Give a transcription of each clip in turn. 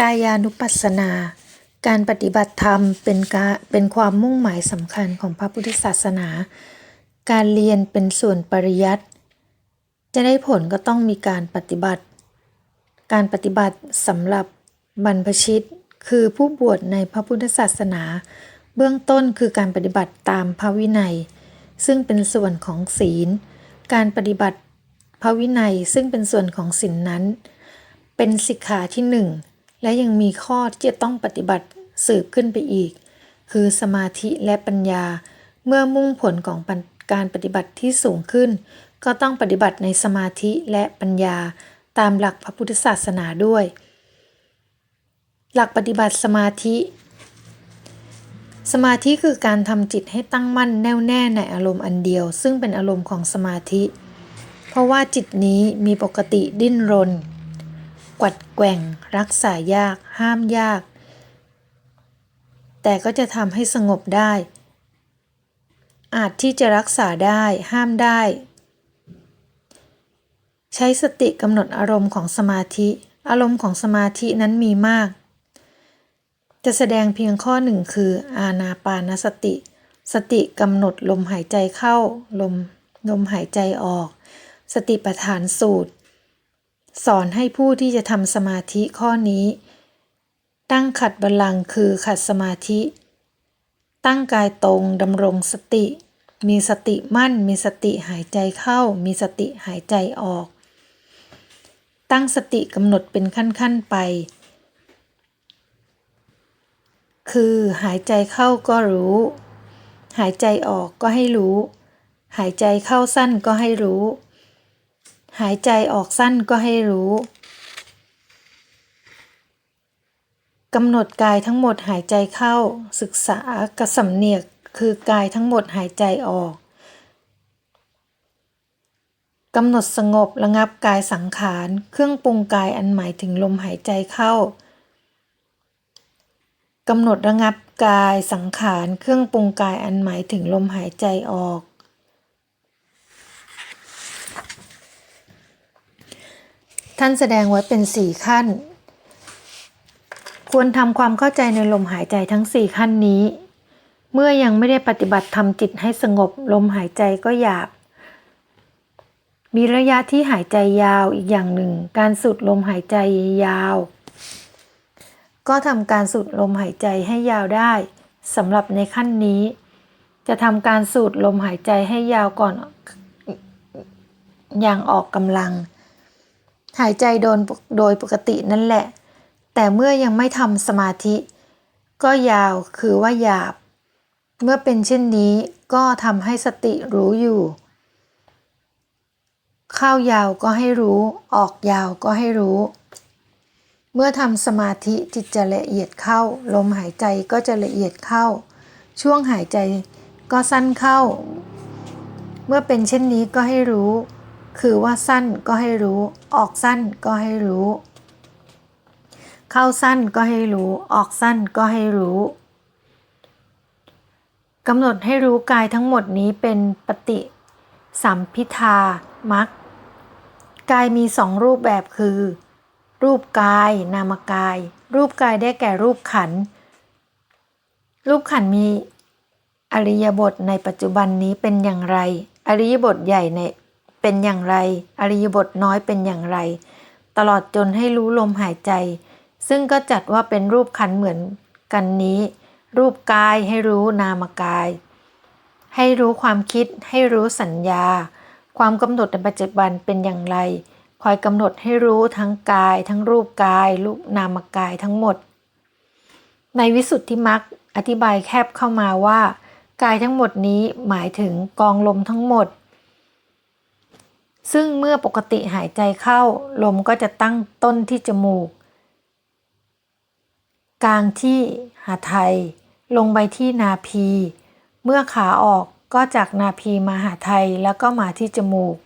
กายานุปัสสนา การปฏิบัติธรรมเป็นกาเป็นความมุ่งหมายสำคัญของพระพุทธศาสนา การเรียนเป็นส่วนปริยัติ จะได้ผลก็ต้องมีการปฏิบัติ การปฏิบัติสำหรับบรรพชิต คือผู้บวชในพระพุทธศาสนา เบื้องต้นคือการปฏิบัติตามพระวินัย ซึ่งเป็นส่วนของศีล การปฏิบัติพระวินัยซึ่งเป็นส่วนของศีลนนั้น เป็นสิกขาที่หนึ่ง และยังมีข้อที่จะต้องปฏิบัติสืบขึ้นไปอีก คือสมาธิและปัญญา เมื่อมุ่งผลของการปฏิบัติที่สูงขึ้น ก็ต้องปฏิบัติในสมาธิและปัญญาตามหลักพระพุทธศาสนาด้วย หลักปฏิบัติสมาธิ สมาธิคือการทำจิตให้ตั้งมั่นแน่วแน่ในอารมณ์อันเดียว ซึ่งเป็นอารมณ์ของสมาธิ เพราะว่าจิตนี้มีปกติดิ้นรน วัดแกว่ง รักษายาก ห้ามยาก แต่ก็จะทำให้สงบได้ อาจที่จะรักษาได้ห้ามได้ ใช้สติกำหนดอารมณ์ของสมาธิ อารมณ์ของสมาธินั้นมีมาก จะแสดงเพียงข้อหนึ่งคือ อาณาปานสติ สติกำหนดลมหายใจเข้า ลมลมหายใจออก สติปัฏฐานสูตร สอนให้ผู้ที่จะทำสมาธิข้อนี้ ตั้งขัดบัลลังก์คือขัดสมาธิ ตั้งกายตรงดำรงสติ มีสติมั่น มีสติหายใจเข้า มีสติหายใจออก ตั้งสติกำหนดเป็นขั้น ๆ ไป คือหายใจเข้าก็รู้ หายใจออกก็ให้รู้ หายใจเข้าสั้นก็ให้รู้ หายใจออกสั้นก็ให้รู้กำหนดกายทั้งหมดหายใจเข้า ศึกษากระสำเนียกคือกายทั้งหมดหายใจออกกำหนดสงบระงับกายสังขาร เครื่องปรุงกายอันหมายถึงลมหายใจเข้ากำหนดระงับกายสังขาร เครื่องปรุงกายอันหมายถึงลมหายใจออก ท่านแสดงไว้เป็นสี่ขั้น ควรทำความเข้าใจในลมหายใจทั้งสี่ขั้นนี้ เมื่อยังไม่ได้ปฏิบัติทำจิตให้สงบลมหายใจก็หยาบ มีระยะที่หายใจยาวอีกอย่างหนึ่ง การสูดลมหายใจยาว ก็ทำการสูดลมหายใจให้ยาวได้สำหรับในขั้นนี้ จะทำการสูดลมหายใจให้ยาวก่อนอย่างออกกำลัง หายใจโดนโดยปกตินั่นแหละ แต่เมื่อยังไม่ทำสมาธิ ก็ยาวคือว่าหยาบ เมื่อเป็นเช่นนี้ก็ทำให้สติรู้อยู่ เข้ายาวก็ให้รู้ ออกยาวก็ให้รู้ เมื่อทำสมาธิจิตจะละเอียดเข้า ลมหายใจก็จะละเอียดเข้า ช่วงหายใจก็สั้นเข้า เมื่อเป็นเช่นนี้ก็ให้รู้ คือว่าสั้นก็ให้รู้ ออกสั้นก็ให้รู้ เข้าสั้นก็ให้รู้ ออกสั้นก็ให้รู้กำหนดให้รู้กายทั้งหมดนี้เป็นปฏิสัมพิทามักกายมีสองรูปแบบคือ รูปกาย นามกาย รูปกายได้แก่รูปขัน รูปขันมีอริยบทในปัจจุบันนี้เป็นอย่างไร อริยบทใหญ่ใน เป็นอย่างไร อริยบทน้อยเป็นอย่างไร ตลอดจนให้รู้ลมหายใจ ซึ่งก็จัดว่าเป็นรูปขันเหมือนกันนี้ รูปกายให้รู้นามกาย ให้รู้ความคิดให้รู้สัญญา ความกำหนดในปัจจุบันเป็นอย่างไรคอยกำหนดให้รู้ทั้งกาย ทั้งรูปกาย รูปนามกายทั้งหมด ในวิสุทธิมรรคอธิบายแคบเข้ามาว่า กายทั้งหมดนี้หมายถึงกองลมทั้งหมด ซึ่งเมื่อปกติหายใจเข้า ลมก็จะตั้งต้นที่จมูก กลางที่หาไทย ลงไปที่นาพี เมื่อขาออกก็จากนาพีมาหาไทยแล้วก็มาที่จมูก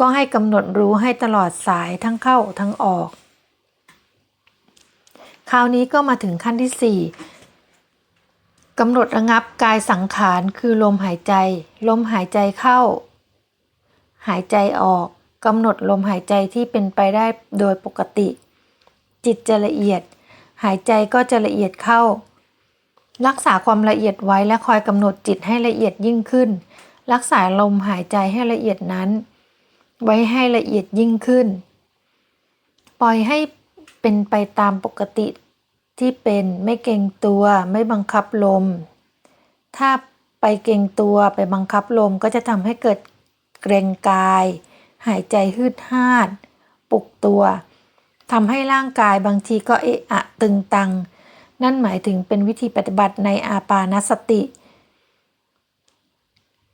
ก็ให้กำหนดรู้ให้ตลอดสายทั้งเข้าทั้งออก คราวนี้ก็มาถึงขั้นที่สี่กำหนดระงับกายสังขารคือลมหายใจ ลมหายใจเข้า หายใจออกกำหนดลมหายใจที่เป็นไปได้โดยปกติ จิตจะละเอียด หายใจก็จะละเอียดเข้า รักษาความละเอียดไว้และคอยกำหนดจิตให้ละเอียดยิ่งขึ้น รักษาลมหายใจให้ละเอียดนั้น ไว้ให้ละเอียดยิ่งขึ้น ปล่อยให้เป็นไปตามปกติที่เป็นไม่เกรงตัวไม่บังคับลม ถ้าไปเกรงตัวไปบังคับลมก็จะทำให้เกิด เกรงกาย หายใจฮืดฮาด ปลุกตัวทำให้ร่างกายบางทีก็เอะอะตึงตัง นั่นหมายถึงเป็นวิธีปฏิบัติในอาปานสติ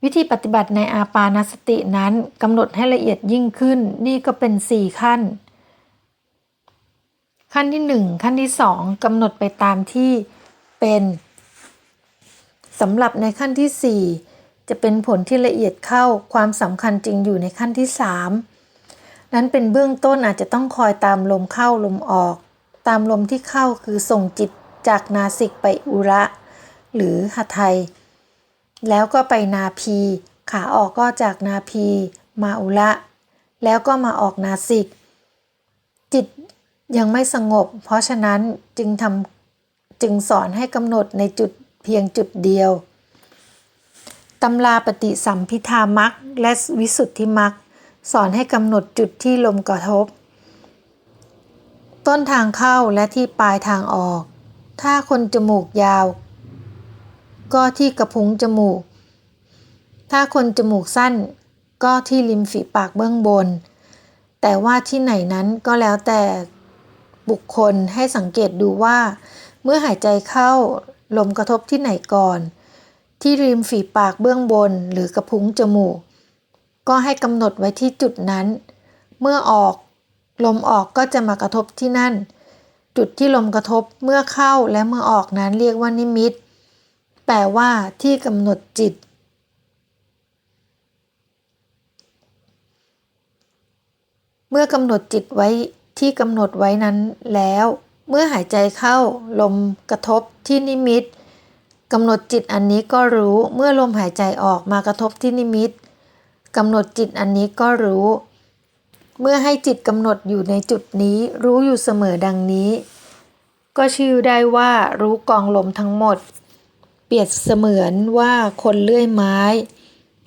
วิธีปฏิบัติในอาปานสตินั้นกำหนดให้ละเอียดยิ่งขึ้น นี่ก็เป็นสี่ขั้น ขั้นที่หนึ่งขั้นที่สองกำหนดไปตามที่เป็นสำหรับในขั้นที่สี่ จะเป็นผลที่ละเอียดเข้าความสำคัญจริงอยู่ในขั้นที่สามนั้นเป็นเบื้องต้นอาจจะต้องคอยตามลมเข้าลมออก ตามลมที่เข้าคือส่งจิตจากนาสิกไปอุระ หรือหไทย แล้วก็ไปนาพี ขาออกก็จากนาพี มาอุระ แล้วก็มาออกนาสิก จิตยังไม่สงบ เพราะฉะนั้นจึงทำจึงสอนให้กำหนดในจุดเพียงจุดเดียว ตำราปฏิสัมพิธามักและวิสุทธิมักสอนให้กำหนดจุดที่ลมกระทบ ต้นทางเข้าและที่ปลายทางออก ถ้าคนจมูกยาว ก็ที่กระพุ้งจมูก ถ้าคนจมูกสั้น ก็ที่ริมฝีปากเบื้องบน แต่ว่าที่ไหนนั้นก็แล้วแต่บุคคลให้สังเกตดูว่า เมื่อหายใจเข้าลมกระทบที่ไหนก่อน ที่ริมฝีปากเบื้องบนหรือกระพุ้งจมูก ก็ให้กำหนดไว้ที่จุดนั้น เมื่อออก ลมออกก็จะมากระทบที่นั่น จุดที่ลมกระทบเมื่อเข้าและเมื่อออกนั้นเรียกว่านิมิต แปลว่าที่กำหนดจิต เมื่อกำหนดจิตไว้ที่กำหนดไว้นั้นแล้ว เมื่อหายใจเข้า ลมกระทบที่นิมิต กำหนดจิตอันนี้ก็รู้เมื่อลมหายใจออกมากระทบที่นิมิตกำหนดจิตอันนี้ก็รู้ เมื่อให้จิตกำหนดอยู่ในจุดนี้รู้อยู่เสมอดังนี้ ก็ชื่อได้ว่ารู้กองลมทั้งหมด เปรียบเสมือนว่าคนเลื่อยไม้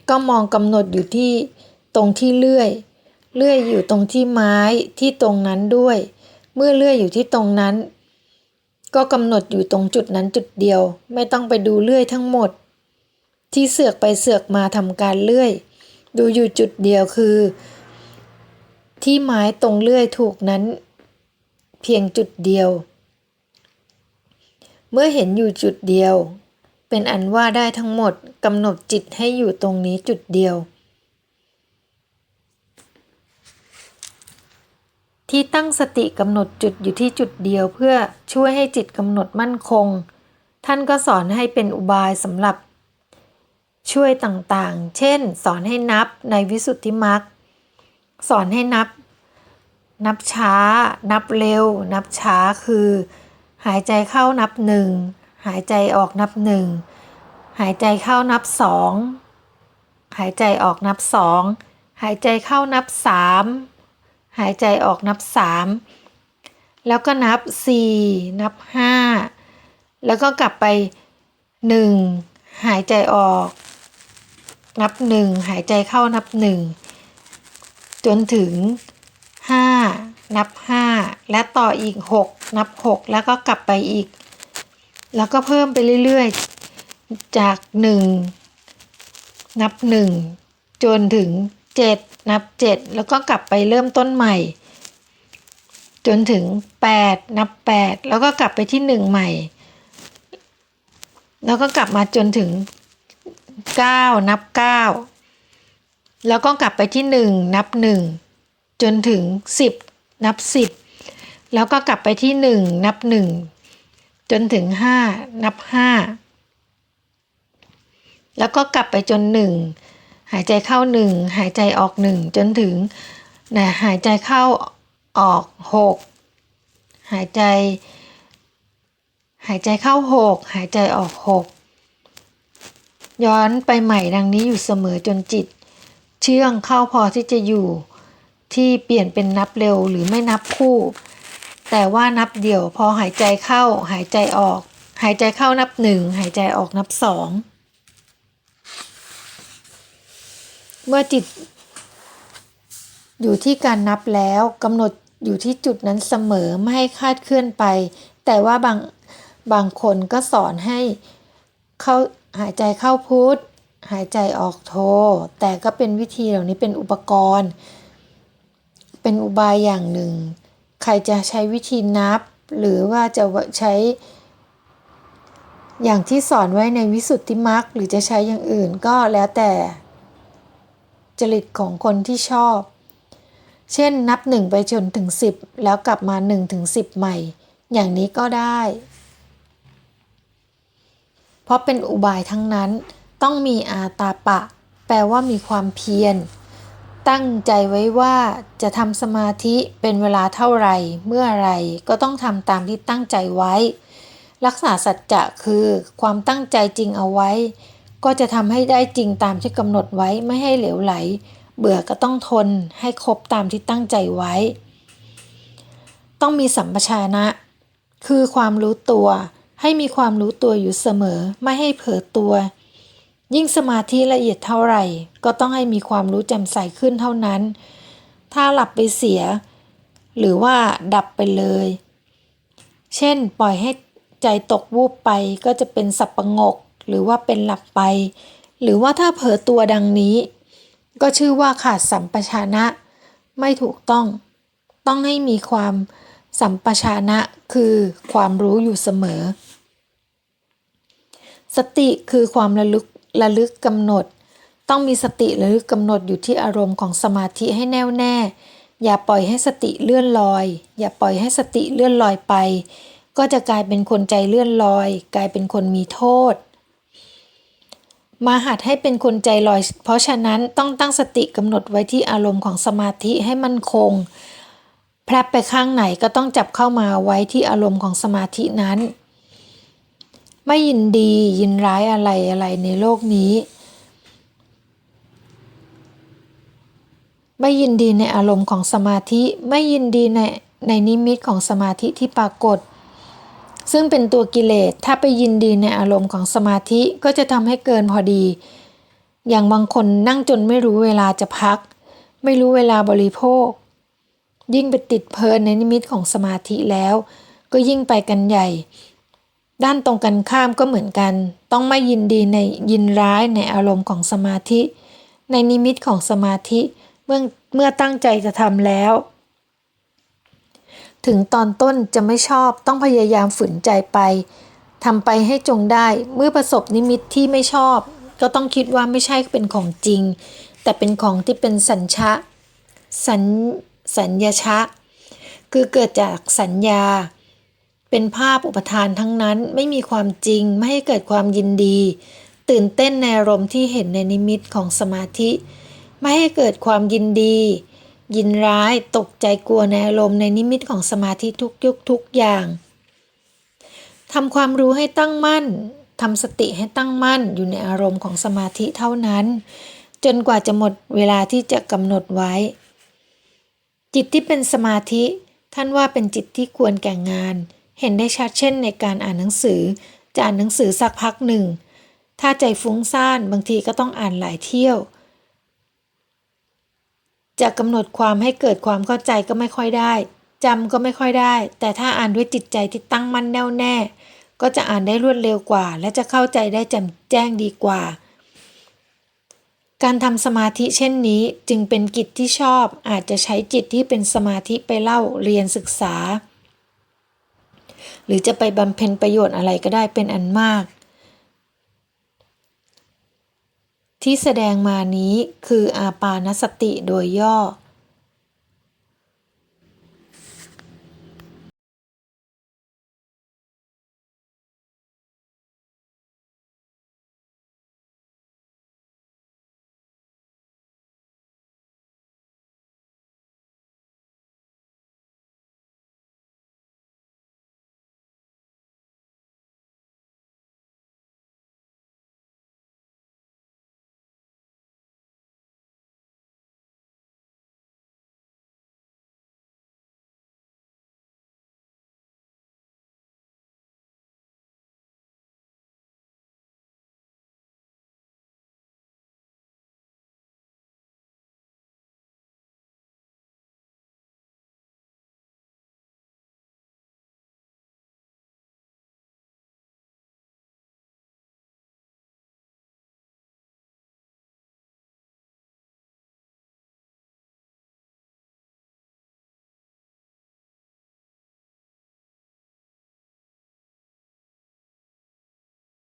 ก็มองกำหนดอยู่ที่ตรงที่เลื่อย เลื่อยอยู่ตรงที่ไม้ที่ตรงนั้นด้วย เมื่อเลื่อยอยู่ที่ตรงนั้น ก็กำหนดอยู่ตรงจุดนั้นจุดเดียว ไม่ต้องไปดูเลื่อยทั้งหมด ที่เสือกไปเสือกมาทำการเลื่อย ดูอยู่จุดเดียวคือ ที่ไม้ตรงเลื่อยถูกนั้น เพียงจุดเดียว เมื่อเห็นอยู่จุดเดียว เป็นอันว่าได้ทั้งหมดกำหนดจิตให้อยู่ตรงนี้จุดเดียว ที่ตั้งสติกำหนดจุดอยู่ที่จุดเดียวเพื่อช่วยให้จิตกำหนดมั่นคง ท่านก็สอนให้เป็นอุบายสำหรับ ช่วยต่างๆ เช่น สอนให้นับในวิสุทธิมรรคสอนให้นับ นับช้า นับเร็ว นับช้าคือ หายใจเข้านับหนึ่งหายใจออกนับหนึ่งหายใจเข้านับสองหายใจออกนับสองหายใจเข้านับสาม หายใจออกนับสามแล้วก็นับสี่นับห้าแล้วก็กลับไปหนึ่งหายใจออก นับหนึ่งหายใจเข้านับหนึ่งจนถึงห้านับห้าและต่ออีกหกนับหกแล้วก็กลับไปอีก แล้วก็เพิ่มไปเรื่อยๆ จากหนึ่งนับหนึ่งจนถึง เจ็ดนับเจ็ดแล้วก็กลับไปเริ่มต้นใหม่ จนถึงแปดนับแปดแล้วก็กลับไปที่หนึ่งใหม่ แล้วก็กลับมาจนถึงเก้านับเก้าแล้วก็กลับไปที่หนึ่งนับหนึ่งจนถึงสิบนับสิบแล้วก็กลับไปที่หนึ่งนับหนึ่งจนถึงห้านับห้าแล้วก็กลับไปจนหนึ่ง หายใจเข้าหนึ่งหายใจออกหนึ่งจนถึงนะหายใจเข้าออกหกหายใจ หายใจเข้าหกหายใจออกหกย้อนไปใหม่ดังนี้อยู่เสมอจนจิต เชื่องเข้าพอที่จะอยู่ที่เปลี่ยนเป็นนับเร็วหรือไม่นับคู่ แต่ว่านับเดี่ยวพอหายใจเข้า หายใจออก หายใจเข้านับหนึ่งหายใจออกนับสอง เมื่อจิต อยู่ที่การนับแล้วกำหนดอยู่ที่จุดนั้นเสมอไม่ให้คาดเคลื่อนไป แต่ว่าบางบางคนก็สอนให้เข้าหายใจเข้าพุทธหายใจออกโท แต่ก็เป็นวิธีเหล่านี้เป็นอุปกรณ์ เป็นอุบายอย่างหนึ่ง ใครจะใช้วิธีนับ หรือว่าจะใช้ อย่างที่สอนไว้ในวิสุทธิมรรคหรือจะใช้อย่างอื่นก็แล้วแต่ จริตของคนที่ชอบ เช่นนับ 1 ไปจนถึง 10 แล้วกลับมา 1 ถึง 10 ใหม่ อย่างนี้ก็ได้ เพราะเป็นอุบายทั้งนั้นต้องมีอาตาปะ แปลว่ามีความเพียร ตั้งใจไว้ว่าจะทำสมาธิเป็นเวลาเท่าไหร่เมื่อไรก็ต้องทำตามที่ตั้งใจไว้ รักษาสัจจะคือความตั้งใจจริงเอาไว้ ก็จะทำให้ได้จริงตามที่กำหนดไว้ไม่ให้เหลวไหล เบื่อก็ต้องทนให้ครบตามที่ตั้งใจไว้ ต้องมีสัมปชานะ คือความรู้ตัว ให้มีความรู้ตัวอยู่เสมอ ไม่ให้เผลอตัว ยิ่งสมาธิละเอียดเท่าไหร่ ก็ต้องให้มีความรู้แจ่มใสขึ้นเท่านั้น ถ้าหลับไปเสีย หรือว่าดับไปเลย เช่น ปล่อยให้ใจตกวูบไปก็จะเป็นสับประงก หรือว่าเป็นหลับไป หรือว่าถ้าเผลอตัวดังนี้ ก็ชื่อว่าขาดสัมปชานะ ไม่ถูกต้อง ต้องให้มีความสัมปชานะคือความรู้อยู่เสมอ สติคือความระลึกระลึกกำหนด ต้องมีสติระลึกกำหนดอยู่ที่อารมณ์ของสมาธิให้แน่วแน่ อย่าปล่อยให้สติเลื่อนลอย อย่าปล่อยให้สติเลื่อนลอยไป ก็จะกลายเป็นคนใจเลื่อนลอย กลายเป็นคนมีโทษ มาหัดให้เป็นคนใจลอย เพราะฉะนั้นต้องตั้งสติกำหนดไว้ที่อารมณ์ของสมาธิให้มั่นคง แพรบไปข้างไหนก็ต้องจับเข้ามาไว้ที่อารมณ์ของสมาธินั้น ไม่ยินดียินร้ายอะไรอะไรในโลกนี้ ไม่ยินดีในอารมณ์ของสมาธิ ไม่ยินดีในในนิมิตของสมาธิที่ปรากฏ ซึ่งเป็นตัวกิเลสถ้าไปยินดีในอารมณ์ของสมาธิก็จะทำให้เกินพอดี อย่างบางคนนั่งจนไม่รู้เวลาจะพัก ไม่รู้เวลาบริโภค ยิ่งไปติดเพลินในนิมิตของสมาธิแล้ว ก็ยิ่งไปกันใหญ่ ด้านตรงกันข้ามก็เหมือนกัน ต้องไม่ยินดีในยินร้ายในอารมณ์ของสมาธิ ในนิมิตของสมาธิเมื่อเมื่อตั้งใจจะทำแล้ว ถึงตอนต้นจะไม่ชอบต้องพยายามฝืนใจไปทำไปให้จงได้ เมื่อประสบนิมิตที่ไม่ชอบ ก็ต้องคิดว่าไม่ใช่เป็นของจริง แต่เป็นของที่เป็นสัญชะ สัญสัญญาชะ คือเกิดจากสัญญา เป็นภาพอุปทานทั้งนั้นไม่มีความจริงไม่ให้เกิดความยินดี ตื่นเต้นในอารมณ์ที่เห็นในนิมิตของสมาธิ ไม่ให้เกิดความยินดี ยินร้ายตกใจกลัวในอารมณ์ในนิมิตของสมาธิทุกยุคทุกอย่างทำความรู้ให้ตั้งมั่นทำสติให้ตั้งมั่นอยู่ในอารมณ์ของสมาธิเท่านั้น จนกว่าจะหมดเวลาที่จะกำหนดไว้ จิตที่เป็นสมาธิ ท่านว่าเป็นจิตที่ควรแก่งาน เห็นได้ชัดเช่นในการอ่านหนังสือ จะอ่านหนังสือสักพักหนึ่ง ถ้าใจฟุ้งซ่านบางทีก็ต้องอ่านหลายเที่ยว จะกำหนดความให้เกิดความเข้าใจก็ไม่ค่อยได้จำก็ไม่ค่อยได้ แต่ถ้าอ่านด้วยจิตใจที่ตั้งมั่นแน่วแน่ ก็จะอ่านได้รวดเร็วกว่า และจะเข้าใจได้แจ่มแจ้งดีกว่า การทำสมาธิเช่นนี้จึงเป็นกิจที่ชอบ อาจจะใช้จิตที่เป็นสมาธิไปเล่าเรียนศึกษา หรือจะไปบำเพ็ญประโยชน์อะไรก็ได้เป็นอันมาก ที่แสดงมานี้คืออาปานสติโดยย่อ